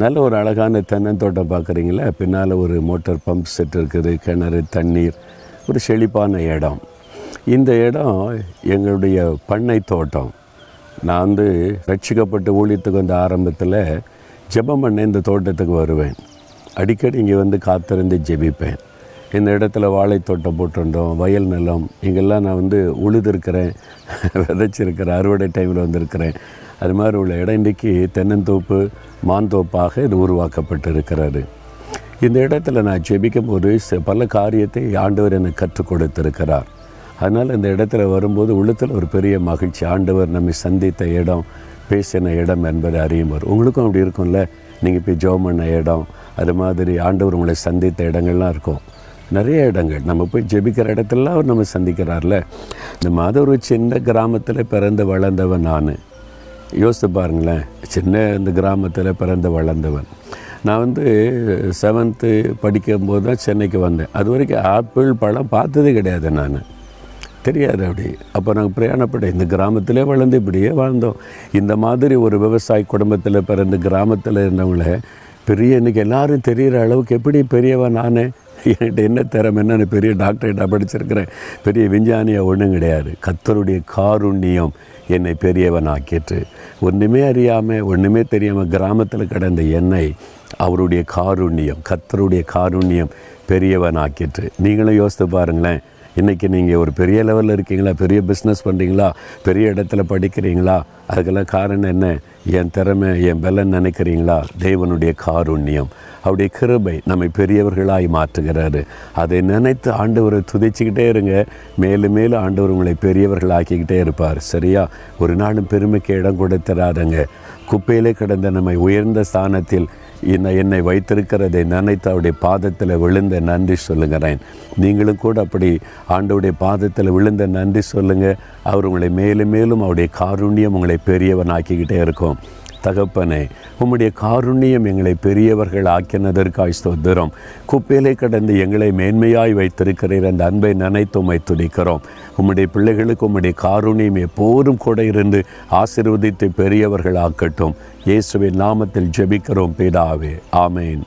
நல்ல ஒரு அழகான தென்னந்தோட்டம் பார்க்குறீங்களா. பின்னால் ஒரு மோட்டார் பம்ப் செட் இருக்குது. கிணறு தண்ணீர் ஒரு செழிப்பான இடம். இந்த இடம் எங்களுடைய பண்ணை தோட்டம். நான் வந்து ரட்சிக்கப்பட்டு ஊழியத்துக்கு வந்த ஆரம்பத்தில் ஜெபம் பண்ண இந்த தோட்டத்துக்கு வருவேன். அடிக்கடி இங்கே வந்து காத்திருந்து ஜெபிப்பேன். இந்த இடத்துல வாழைத்தோட்டம் போட்டிருந்தோம் வயல் நிலம் இங்கெல்லாம் நான் வந்து உழுதுருக்கிறேன் விதைச்சிருக்கிறேன் அறுவடை டைமில் வந்திருக்கிறேன். அது மாதிரி உள்ள இடம் இன்றைக்கி தென்னந்தோப்பு மாந்தோப்பாக இது உருவாக்கப்பட்டு இருக்கிறது இந்த இடத்துல நான் ஜெபிக்கும் போது ச- பல காரியத்தை ஆண்டவர் எனக்கு கற்றுக் கொடுத்திருக்கிறார். அதனால் இந்த இடத்துல வரும்போது உள்ளத்தில் ஒரு பெரிய மகிழ்ச்சி. ஆண்டவர் நம்மை சந்தித்த இடம் பேசின இடம் என்பதை அறியும் வரும் உங்களுக்கும் அப்படி இருக்கும்ல? நீங்கள் போய் ஜோம் பண்ண இடம் அது மாதிரி ஆண்டவர் உங்களை சந்தித்த இடங்கள்லாம் இருக்கும். நிறைய இடங்கள். நம்ம போய் ஜெபிக்கிற இடத்துலலாம் அவர் நம்ம சந்திக்கிறார்ல. இந்த மாதிரி ஒரு சின்ன கிராமத்தில் பிறந்து வளர்ந்தவன் நான். யோசித்து பாருங்களேன். சின்ன இந்த கிராமத்தில் பிறந்து வளர்ந்தவன். நான் வந்து செவன்த்து படிக்கும்போது தான் சென்னைக்கு வந்தேன். அது வரைக்கும் ஆப்பிள் பழம் பார்த்ததே கிடையாது நான். தெரியாது அப்படி. அப்போ நாங்கள் பிரயாணப்பட்டோம் இந்த கிராமத்திலே வளர்ந்து இப்படியே வாழ்ந்தோம். இந்த மாதிரி ஒரு விவசாய குடும்பத்தில் பிறந்து கிராமத்தில் இருந்தவங்கள பெரிய இன்னைக்கு எல்லாரும் தெரிகிற அளவுக்கு எப்படி பெரியவன் நான்? என்கிட்ட என்ன திறமை என்ன நான் பெரிய டாக்டரேட்டாக படிச்சிருக்கிறேன். பெரிய விஞ்ஞானியாக ஒன்றும் கிடையாது. கத்தருடைய காருண்யம் என்னை பெரியவன் ஆக்கிட்டு ஒன்றுமே அறியாமல் ஒன்றுமே தெரியாமல் கிராமத்தில் கிடந்த என்னை அவருடைய காருண்யம் கத்தருடைய காருண்யம் பெரியவன் ஆக்கிட்டு நீங்களும் யோசித்து பாருங்களேன் இன்றைக்கி நீங்கள் ஒரு பெரிய லெவலில் இருக்கீங்களா? பெரிய பிஸ்னஸ் பண்ணுறீங்களா பெரிய இடத்துல படிக்கிறீங்களா? அதுக்கெல்லாம் காரணம் என்ன? என் திறமை என் பலன் நினைக்கிறீங்களா? தேவனுடைய காருண்யம். அவருடைய கிருபை நம்மை பெரியவர்களாய் மாற்றுகிறாரு. அதை நினைத்து ஆண்டவரை துதிச்சுக்கிட்டே இருங்க. மேலும் மேலும் ஆண்டவர் உங்களை பெரியவர்கள் ஆக்கிக்கிட்டே இருப்பார். சரியா? ஒரு நாளும் பெருமைக்கு இடம் கொடுத்துறாருங்க குப்பையிலே கிடந்த நம்மை உயர்ந்த ஸ்தானத்தில் என்னை என்னை வைத்திருக்கிறதை நினைத்து அவருடைய பாதத்தில் விழுந்த நன்றி சொல்லுகிறேன். நீங்களும் கூட அப்படி ஆண்டவுடைய பாதத்தில் விழுந்த நன்றி சொல்லுங்கள் அவர் உங்களை மேலும் மேலும் அவருடைய காருண்யம் உங்களை பெரியவன் ஆக்கிக்கிட்டே இருக்கும். தகப்பனே உம்முடைய காருண்யம் எங்களை பெரியவர்கள் ஆக்கினதற்காய் ஸ்தோத்திரம். குப்பையிலே கடந்து எங்களை மேன்மையாய் வைத்திருக்கிறீர் அந்த அன்பை நினைத்து உம்மை துடிக்கிறோம் உம்முடைய பிள்ளைகளுக்கு உம்முடைய காருண்யம் எப்போதும் கூட இருந்து ஆசிர்வதித்து பெரியவர்கள் ஆக்கட்டும் இயேசுவின் நாமத்தில் ஜெபிக்கிறோம் பிதாவே. ஆமேன்.